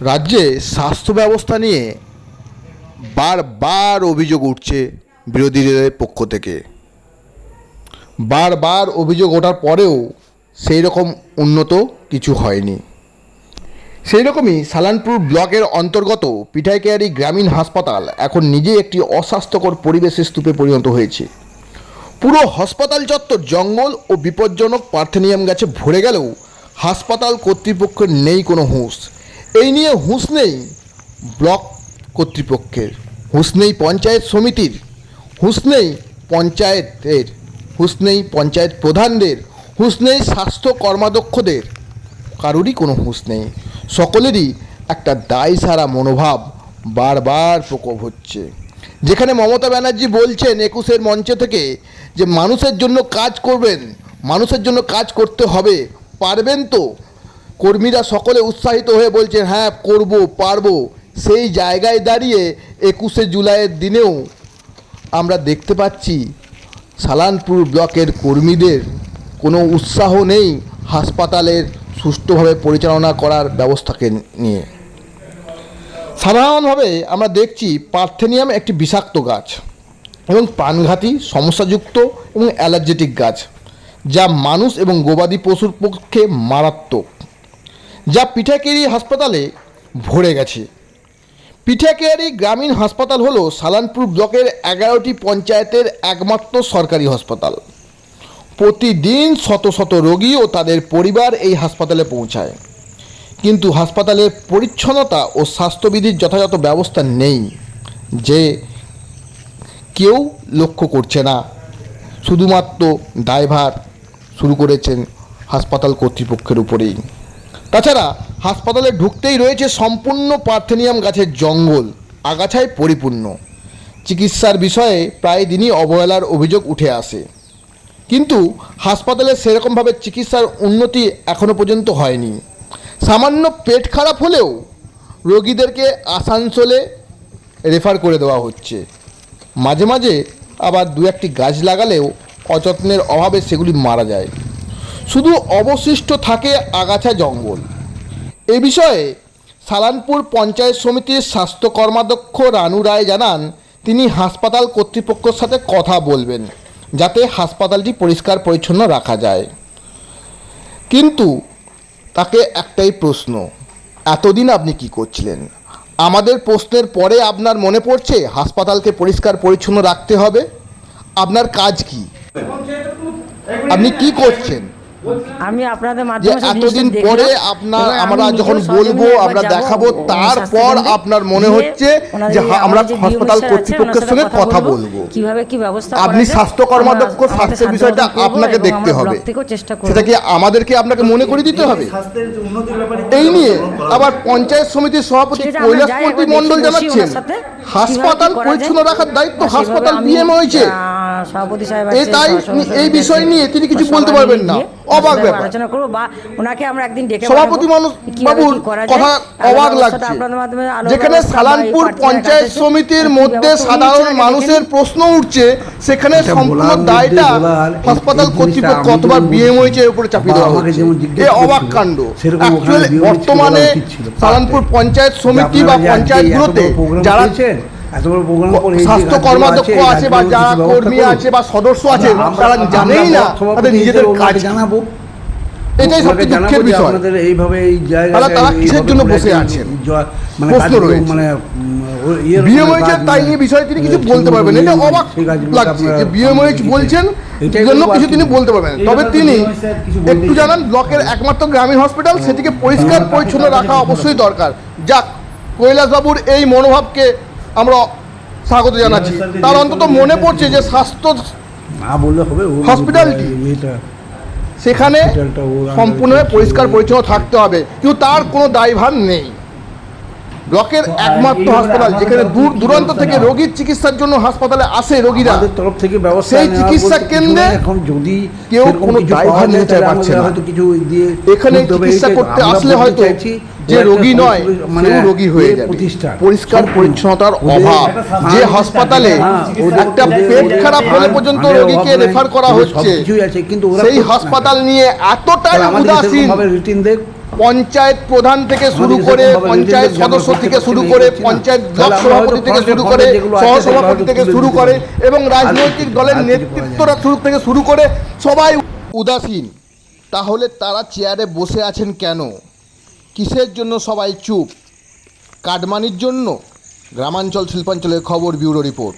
রাজ্যে স্বাস্থ্য ব্যবস্থা নিয়ে বারবার অভিযোগ উঠছে বিরোধীদের পক্ষ থেকে। বারবার অভিযোগ ওঠার পরেও সেই রকম উন্নত কিছু হয়নি। সেই রকমই সালানপুর ব্লকের অন্তর্গত পিঠাইকেয়ারি গ্রামীণ হাসপাতাল এখন নিজেই একটি অস্বাস্থ্যকর পরিবেশের স্তূপে পরিণত হয়েছে। পুরো হাসপাতাল চত্বর জঙ্গল ও বিপজ্জনক পার্থেনিয়াম গাছে ভরে গেলেও হাসপাতাল কর্তৃপক্ষের নেই কোনো হুঁশ। এই নিয়ে হুঁশ নেই ব্লক কর্তৃপক্ষের, হুঁশ নেই পঞ্চায়েত সমিতির, হুঁশ নেই পঞ্চায়েতের, হুঁশ নেই পঞ্চায়েত প্রধানদের, হুঁশ নেই স্বাস্থ্য কর্মাধ্যক্ষদের, কারোরই কোনো হুঁশ নেই। সকলেরই একটা দায় সারা মনোভাব বারবার প্রকোপ হচ্ছে। যেখানে মমতা ব্যানার্জি বলছেন একুশের মঞ্চ থেকে যে মানুষের জন্য কাজ করবেন, মানুষের জন্য কাজ করতে হবে, পারবেন তো? কর্মীরা সকলে উৎসাহিত হয়ে বলছেন হ্যাঁ করব, পারব। সেই জায়গায় দাঁড়িয়ে একুশে জুলাইয়ের দিনেও আমরা দেখতে পাচ্ছি, সালানপুর ব্লকের কর্মীদের কোনো উৎসাহ নেই হাসপাতালের সুষ্ঠুভাবে পরিচালনা করার ব্যবস্থাকে নিয়ে। সাধারণভাবে আমরা দেখছি পার্থেনিয়াম একটি বিষাক্ত গাছ এবং প্রাণঘাতী সমস্যাযুক্ত এবং অ্যালার্জেটিক গাছ, যা মানুষ এবং গবাদি পশুর পক্ষে মারাত্মক। যা পিঠাকেরি হাসপাতালে ভরে গেছে। পিঠাকেয়ারি গ্রামীণ হাসপাতাল হলো সালানপুর ব্লকের এগারোটি পঞ্চায়েতের একমাত্র সরকারি হাসপাতাল। প্রতিদিন শত শত রোগী ও তাদের পরিবার এই হাসপাতালে পৌঁছায়। কিন্তু হাসপাতালের পরিচ্ছন্নতা ও স্বাস্থ্যবিধির যথাযথ ব্যবস্থা নেই, যে কেউ লক্ষ্য করছে না। শুধুমাত্র দায়ভার শুরু করেছেন হাসপাতাল কর্তৃপক্ষের উপরেই। তাছাড়া হাসপাতালে ঢুকতেই রয়েছে সম্পূর্ণ পার্থেনিয়াম গাছের জঙ্গল, আগাছায় পরিপূর্ণ। চিকিৎসার বিষয়ে প্রায় দিনই অবহেলার অভিযোগ উঠে আসে। কিন্তু হাসপাতালে সেরকমভাবে চিকিৎসার উন্নতি এখনও পর্যন্ত হয়নি। সামান্য পেট খারাপ হলেও রোগীদেরকে আসানসোলে রেফার করে দেওয়া হচ্ছে। মাঝে মাঝে আবার দু একটি গাছ লাগালেও অযত্নের অভাবে সেগুলি মারা যায়। শুধু অবশিষ্ট থাকে আগাছা জঙ্গল। এ বিষয়ে সালানপুর পঞ্চায়েত সমিতির স্বাস্থ্য কর্মাধ্যক্ষ রানু রায় জানান তিনি হাসপাতাল কর্তৃপক্ষের সাথে কথা বলবেন যাতে হাসপাতালটি পরিষ্কার পরিচ্ছন্ন রাখা যায়। কিন্তু তাকে একটাই প্রশ্ন এতদিন আপনি কি করছিলেন? আমাদের প্রশ্নের পরে আপনার মনে পড়ছে হাসপাতালকে পরিষ্কার পরিচ্ছন্ন রাখতে হবে? আপনার কাজ কি? আপনি কি করছেন? আমি আপনাদের মাধ্যমে এতদিন পরে আপনার আমরা যখন বলব আমরা দেখাবো তারপর আপনার মনে হচ্ছে যে আমরা হাসপাতাল কর্তৃপক্ষের সঙ্গে কথা বলব। কীভাবে কি ব্যবস্থা আপনি স্বাস্থ্য কর্মাধ্যক্ষ স্বাস্থ্যের বিষয়টা আপনাকে দেখতে হবে। সেটা কি আমাদেরকে আপনাকে মনে করে দিতে হবে? স্বাস্থ্যের যে উন্নতির ব্যাপারে এই নিয়ে আবার পঞ্চায়েত সমিতির সভাপতি কৈলাসপতি মণ্ডল জানাচ্ছেন হাসপাতাল পরিচ্ছন্ন রাখার দায়িত্ব হাসপাতাল বিএম হয়েছে। সভাপতি সাহেব এই তাই এই বিষয় নিয়ে তিনি কিছু বলতে পারবেন না। অবাক ব্যাপার। আলোচনা করব বা ওনাকে আমরা একদিন ডেকে সভাপতি মানুষ বাবুর। কথা অবাক লাগছে যেখানে এই সালানপুর পঞ্চায়েত সমিতির মধ্যে সাধারণ মানুষের প্রশ্ন উঠছে সেখানে সম্পূর্ণ দায়টা হাসপাতাল কর্তৃপক্ষ অথবা যেমন বিএম হয়েছে এর উপরে চাপিয়ে দেওয়া হচ্ছে যেমন জিজ্ঞেস এ অবাক কাণ্ড বর্তমানে। সালানপুর পঞ্চায়েত সমিতি বা পঞ্চায়েতগুলোতে যারা এত বড় program করে স্বাস্থ্য কর্মাধ্যক্ষ আছে বা যারা কর্মী আছে বা সদস্য আছে তারা জানেই না তাদের নিজেদের কাজ জানাব। এটাই সবচেয়ে দুঃখের বিষয়। আপনাদের এইভাবে এই জায়গায় তারা কিসের জন্য বসে আছেন? মানে প্রশ্ন রয়েছে। মানে কাজ তাই বিষয়ে তিনি কিছু বলতে পারবেন এটা নিয়ম অবাক লাগছে যে বিএম বলছেন এটাই জন্য কিছু তিনি বলতে পারবেন তবে তিনি একটু জানান ব্লকের একমাত্র গ্রামীণ হসপিটাল সেটিকে পরিষ্কার পরিচ্ছন্ন রাখা অবশ্যই দরকার। যাক কৈলাসবাবুর এই মনোভাবকে আমরা স্বাগত জানাচ্ছি। তার অন্তত মনে পড়ছে যে স্বাস্থ্য না বললে হবে সেখানে হসপিটালটা ওর সম্পূর্ণভাবে পরিষ্কার পরিচ্ছন্ন থাকতে হবে। কিন্তু তার কোনো দায়ভার নেই। ব্লকের একমাত্র হাসপাতাল যেখানে দূর দূরান্ত থেকে রোগীর চিকিৎসার জন্য হাসপাতালে আসে রোগীরা। তরফ থেকে ব্যবস্থা সেই চিকিৎসা কেন্দ্রে এখন যদি কেউ কোনো দায়ভার নিতে পারছে না। হয়তো কিছু দিয়ে এখানে চিকিৎসা করতে আসলে হয়তো যে রোগী নয় মানে রোগী হয়ে যাবে। পরিষ্কার পরিচ্ছন্নতার অভাব। যে হাসপাতালে একটা পেট খারাপ হলে পর্যন্ত রোগীকে রেফার করা হচ্ছে। কিন্তু সেই হাসপাতাল নিয়ে। এতটাই উদাসীন। পঞ্চায়েত প্রধান থেকে শুরু করে পঞ্চায়েত সদস্য থেকে শুরু করে পঞ্চায়েত ব্লক সভাপতি থেকে শুরু করে সহসভাপতি থেকে শুরু করে এবং রাজনৈতিক দলের। নেতৃত্বরা শুরু থেকে শুরু করে সবাই উদাসীন। তাহলে তারা চেয়ারে বসে আছেন কেন? কিসের জন্য সবাই চুপ? কাটমানির জন্য? গ্রামাঞ্চল শিল্পাঞ্চলের খবর ব্যুরো রিপোর্ট।